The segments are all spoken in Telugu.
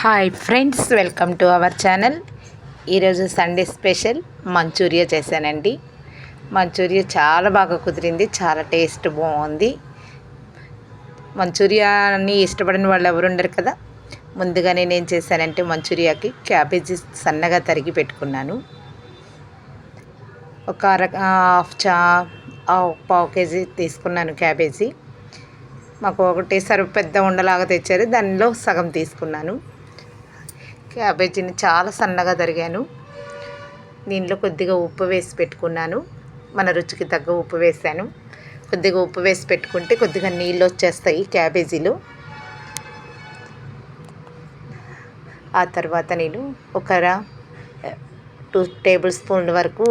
Hi friends welcome to our channel ఈరోజు సండే స్పెషల్ మంచూరియా చేశానండి. మంచూరియా చాలా బాగా కుదిరింది చాలా టేస్ట్ బాగుంది. మంచూరియాని ఇష్టపడిన వాళ్ళు ఎవరు ఉండరు కదా? ముందుగా నేను ఏం చేశానంటే మంచూరియాకి క్యాబేజీ సన్నగా తరిగి పెట్టుకున్నాను. ఒక అర హాఫ్ చా పావు కేజీ తీసుకున్నాను క్యాబేజీ మాకు ఒకటేసారి పెద్ద ఉండలాగా తెచ్చారు దానిలో సగం తీసుకున్నాను. క్యాబేజీని చాలా సన్నగా తరిగాను. దీనిలో కొద్దిగా ఉప్పు వేసి పెట్టుకున్నాను. మన రుచికి తగ్గ ఉప్పు వేసాను. కొద్దిగా ఉప్పు వేసి పెట్టుకుంటే కొద్దిగా నీళ్ళు వచ్చేస్తాయి క్యాబేజీలో. ఆ తర్వాత నేను ఒక టూ టేబుల్ స్పూన్ల వరకు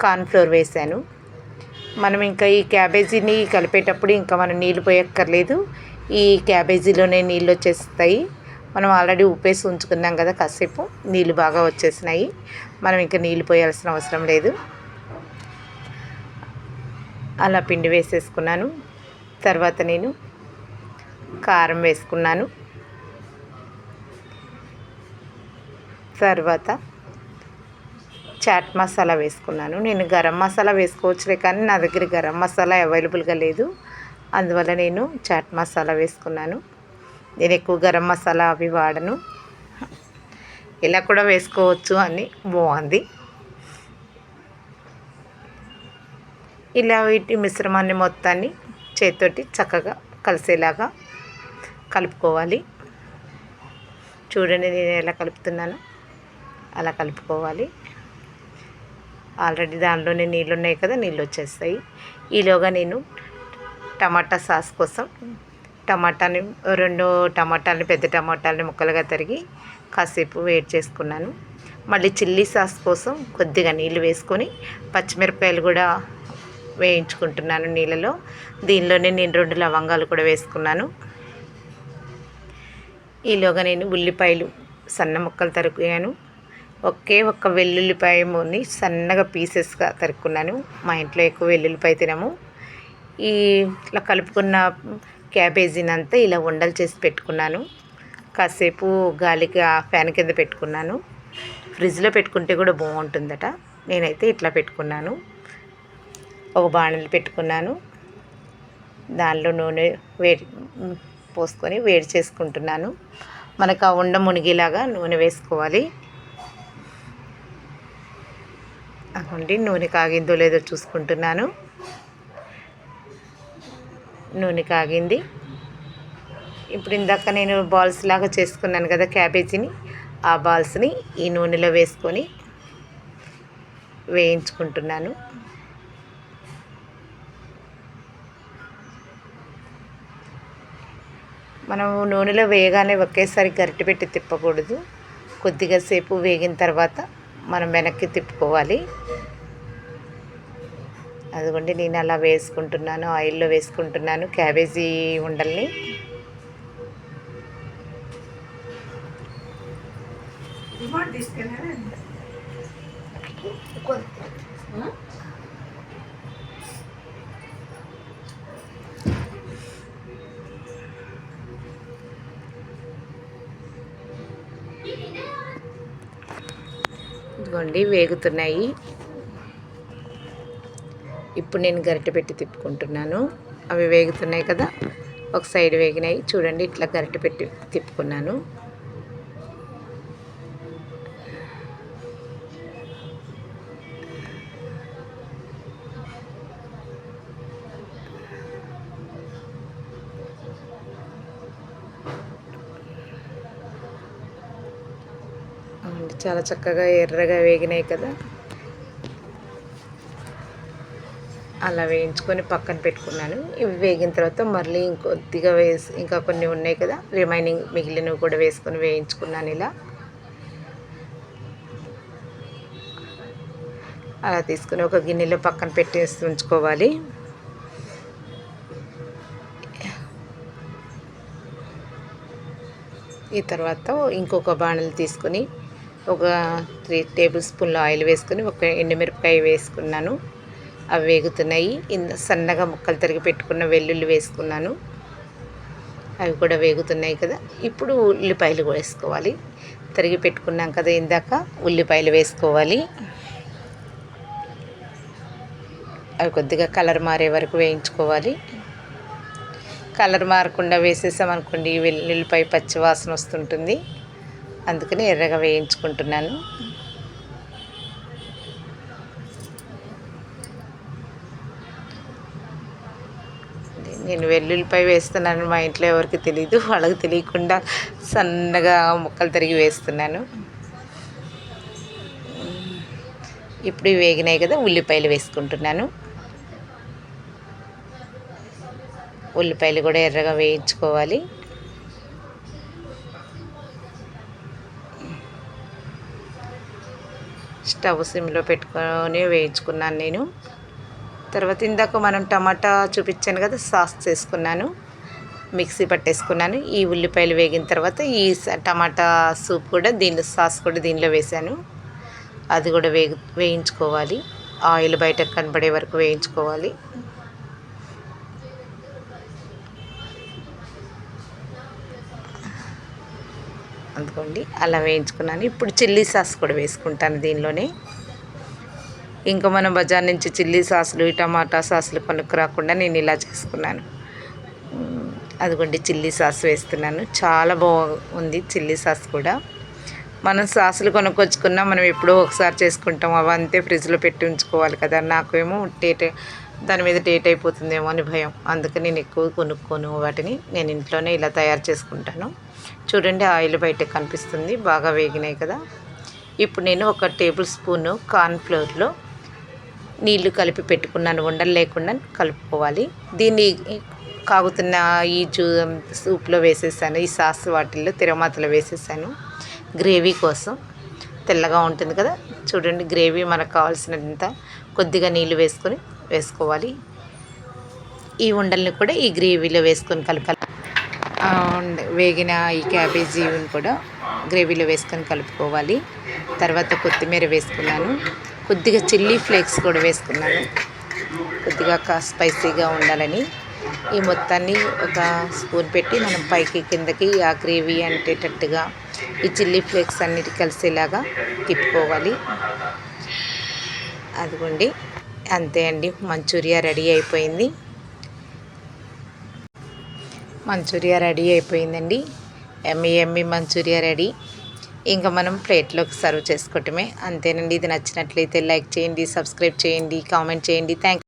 కార్న్ఫ్లోర్ వేసాను. మనం ఇంకా ఈ క్యాబేజీని కలిపేటప్పుడు ఇంకా మనం నీళ్ళు పోయక్కర్లేదు. ఈ క్యాబేజీలోనే నీళ్ళు వచ్చేస్తాయి. మనం ఆల్రెడీ ఉప్పేసి ఉంచుకున్నాం కదా కాసేపు. నీళ్ళు బాగా వచ్చేసినాయి. మనం ఇంకా నీళ్ళు పోయాల్సిన అవసరం లేదు. అలా పిండి వేసేసుకున్నాను. తర్వాత నేను కారం వేసుకున్నాను. తర్వాత చాట్ మసాలా వేసుకున్నాను. నేను గరం మసాలా వేసుకోవచ్చులే కానీ నా దగ్గర గరం మసాలా అవైలబుల్గా లేదు. అందువల్ల నేను చాట్ మసాలా వేసుకున్నాను. నేను ఎక్కువ గరం మసాలా అవి వాడను. ఇలా కూడా వేసుకోవచ్చు అని బాగుంది. ఇలా వీటి మిశ్రమాన్ని మొత్తాన్ని చేతితోటి చక్కగా కలిసేలాగా కలుపుకోవాలి. చూడండి నేను ఎలా కలుపుతున్నాను. అలా కలుపుకోవాలి. ఆల్రెడీ దానిలోనే నీళ్ళు ఉన్నాయి కదా నీళ్ళు వచ్చేస్తాయి. ఈలోగా నేను టమాటా సాస్ కోసం టమాటాని రెండు టమాటాలని పెద్ద టమాటాలని ముక్కలుగా తరిగి కాసేపు వేడి చేసుకున్నాను. మళ్ళీ చిల్లీ సాస్ కోసం కొద్దిగా నీళ్ళు వేసుకొని పచ్చిమిరపకాయలు కూడా వేయించుకుంటున్నాను నీళ్ళలో. దీనిలోనే నేను రెండు లవంగాలు కూడా వేసుకున్నాను. ఈలోగా నేను ఉల్లిపాయలు సన్న ముక్కలు తరిగాను ఒకే ఒక్క వెల్లుల్లిపాయని సన్నగా పీసెస్గా తరుక్కున్నాను. మా ఇంట్లో ఎక్కువ వెల్లుల్లిపాయ తినము. ఈ ఇట్లా కలుపుకున్న క్యాబేజీనంతా ఇలా ఉండలు చేసి పెట్టుకున్నాను. కాసేపు గాలికి ఆ ఫ్యాన్ కింద పెట్టుకున్నాను. ఫ్రిడ్జ్లో పెట్టుకుంటే కూడా బాగుంటుందట. నేనైతే ఇట్లా పెట్టుకున్నాను. ఒక బాణలు పెట్టుకున్నాను. దానిలో నూనె వేడి పోసుకొని వేడి చేసుకుంటున్నాను. మనకు ఆ ఉండ మునిగేలాగా నూనె వేసుకోవాలి. అటువంటి నూనె కాగిందో లేదో చూసుకుంటున్నాను. నూనె కాగింది. ఇప్పుడు ఇందాక నేను బాల్స్ లాగా చేసుకున్నాను కదా క్యాబేజీని ఆ బాల్స్ని ఈ నూనెలో వేసుకొని వేయించుకుంటున్నాను. మనం నూనెలో వేయగానే ఒకేసారి గరిటె పెట్టి తిప్పకూడదు. కొద్దిగా సేపు వేగిన తర్వాత మనం వెనక్కి తిప్పుకోవాలి. అదిగోండి నేను అలా వేసుకుంటున్నాను ఆయిల్లో వేసుకుంటున్నాను క్యాబేజీ ఉండల్ని. ఇదిగోండి వేగుతున్నాయి. ఇప్పుడు నేను గరిటె పెట్టి తిప్పుకుంటున్నాను. అవి వేగుతున్నాయి కదా ఒక సైడ్ వేగినాయి. చూడండి ఇట్లా గరిటె పెట్టి తిప్పుకున్నాను. చాలా చక్కగా ఎర్రగా వేగినాయి కదా. అలా వేయించుకొని పక్కన పెట్టుకున్నాను. ఇవి వేగిన తర్వాత మళ్ళీ ఇంకొద్దిగా వేసి ఇంకా కొన్ని ఉన్నాయి కదా రిమైనింగ్ మిగిలినవి కూడా వేసుకొని వేయించుకున్నాను ఇలా. అలా తీసుకుని ఒక గిన్నెలో పక్కన పెట్టేసి ఉంచుకోవాలి. ఈ తర్వాత ఇంకొక బాణలు తీసుకొని ఒక త్రీ టేబుల్ స్పూన్ల ఆయిల్ వేసుకొని ఒక ఎండుమిరపకాయ వేసుకున్నాను. అవి వేగుతున్నాయి. ఇంత సన్నగా ముక్కలు తరిగి పెట్టుకున్న వెల్లుల్లి వేసుకున్నాను. అవి కూడా వేగుతున్నాయి కదా. ఇప్పుడు ఉల్లిపాయలు వేసుకోవాలి. తరిగి పెట్టుకున్నాం కదా ఇందాక ఉల్లిపాయలు వేసుకోవాలి. అవి కొద్దిగా కలర్ మారే వరకు వేయించుకోవాలి. కలర్ మారకుండా వేసేసామనుకోండి వెల్లుల్లిపాయ పచ్చి వాసన వస్తుంటుంది. అందుకని ఎర్రగా వేయించుకుంటున్నాను. నేను వెల్లుల్లిపాయ వేస్తున్నాను మా ఇంట్లో ఎవరికి తెలియదు వాళ్ళకి తెలియకుండా సన్నగా ముక్కలు తరిగి వేస్తున్నాను. ఇప్పుడు వేగినాయి కదా ఉల్లిపాయలు వేసుకుంటున్నాను. ఉల్లిపాయలు కూడా ఎర్రగా వేయించుకోవాలి. స్టవ్ సిమ్లో పెట్టుకొని వేయించుకున్నాను నేను. తర్వాత ఇందాక మనం టమాటా చూపించాను కదా సాస్ చేసుకున్నాను. మిక్సీ పట్టేసుకున్నాను. ఈ ఉల్లిపాయలు వేగిన తర్వాత ఈ టమాటా సూప్ కూడా దీనిలో సాస్ కూడా దీనిలో వేసాను అది కూడా వేగి వేయించుకోవాలి. ఆయిల్ బయట కనబడే వరకు వేయించుకోవాలి. అందుకోండి అలా వేయించుకున్నాను. ఇప్పుడు చిల్లీ సాస్ కూడా వేసుకుంటాను దీనిలోనే. ఇంకా మనం బజార్ నుంచి చిల్లీ సాసులు టమాటా సాసులు కొనుక్కు రాకుండా నేను ఇలా చేసుకున్నాను. అదిగోండి చిల్లీ సాస్ వేస్తున్నాను. చాలా బాగుంది చిల్లీ సాస్ కూడా. మనం సాసులు కొనుక్కొచ్చుకున్నా మనం ఎప్పుడో ఒకసారి చేసుకుంటాం. అవి అంతే ఫ్రిడ్జ్లో పెట్టి ఉంచుకోవాలి కదా. నాకేమో టేట్ దాని మీద టేట్ అయిపోతుందేమో అని భయం. అందుకని నేను ఎక్కువ కొనుక్కోను. వాటిని నేను ఇంట్లోనే ఇలా తయారు చేసుకుంటాను. చూడండి ఆయిల్ బయట కనిపిస్తుంది. బాగా వేగినాయి కదా. ఇప్పుడు నేను ఒక టేబుల్ స్పూను కార్న్ఫ్లోర్లో నీళ్ళు కలిపి పెట్టుకున్నాను ఉండలు లేకుండా కలుపుకోవాలి. దీన్ని కాగుతున్న ఈ జూ సూప్లో వేసేసాను ఈ సాస్ వాటిల్లో తిరమాతలో వేసేసాను. గ్రేవీ కోసం. తెల్లగా ఉంటుంది కదా? చూడండి గ్రేవీ మనకు కావాల్సినంత కొద్దిగా నీళ్ళు వేసుకొని వేసుకోవాలి. ఈ ఉండల్ని కూడా ఈ గ్రేవీలో వేసుకొని కలపాలి. వేగిన ఈ క్యాబేజీని కూడా గ్రేవీలో వేసుకొని కలుపుకోవాలి. తర్వాత కొత్తిమీర వేసుకున్నాను. కొద్దిగా చిల్లీ ఫ్లేక్స్ కూడా వేసుకున్నాను. కొద్దిగా స్పైసీగా ఉండాలని. ఈ మొత్తాన్ని ఒక స్పూన్ పెట్టి మనం పైకి కిందకి ఆ గ్రేవీ అంటేటట్టుగా ఈ చిల్లీ ఫ్లేక్స్ అన్నిటి కలిసేలాగా తిప్పుకోవాలి. అదిగోండి. అంతే అండి. మంచూరియా రెడీ అయిపోయింది. మంచూరియా రెడీ అయిపోయిందండి. ఎమ్మి ఎమ్మి మంచూరియా రెడీ. ఇంకా మనం ప్లేట్లోకి సర్వ్ చేసుకోవటమే. అంతేనండి ఇది నచ్చినట్లయితే లైక్ చేయండి సబ్స్క్రైబ్ చేయండి కామెంట్ చేయండి. థ్యాంక్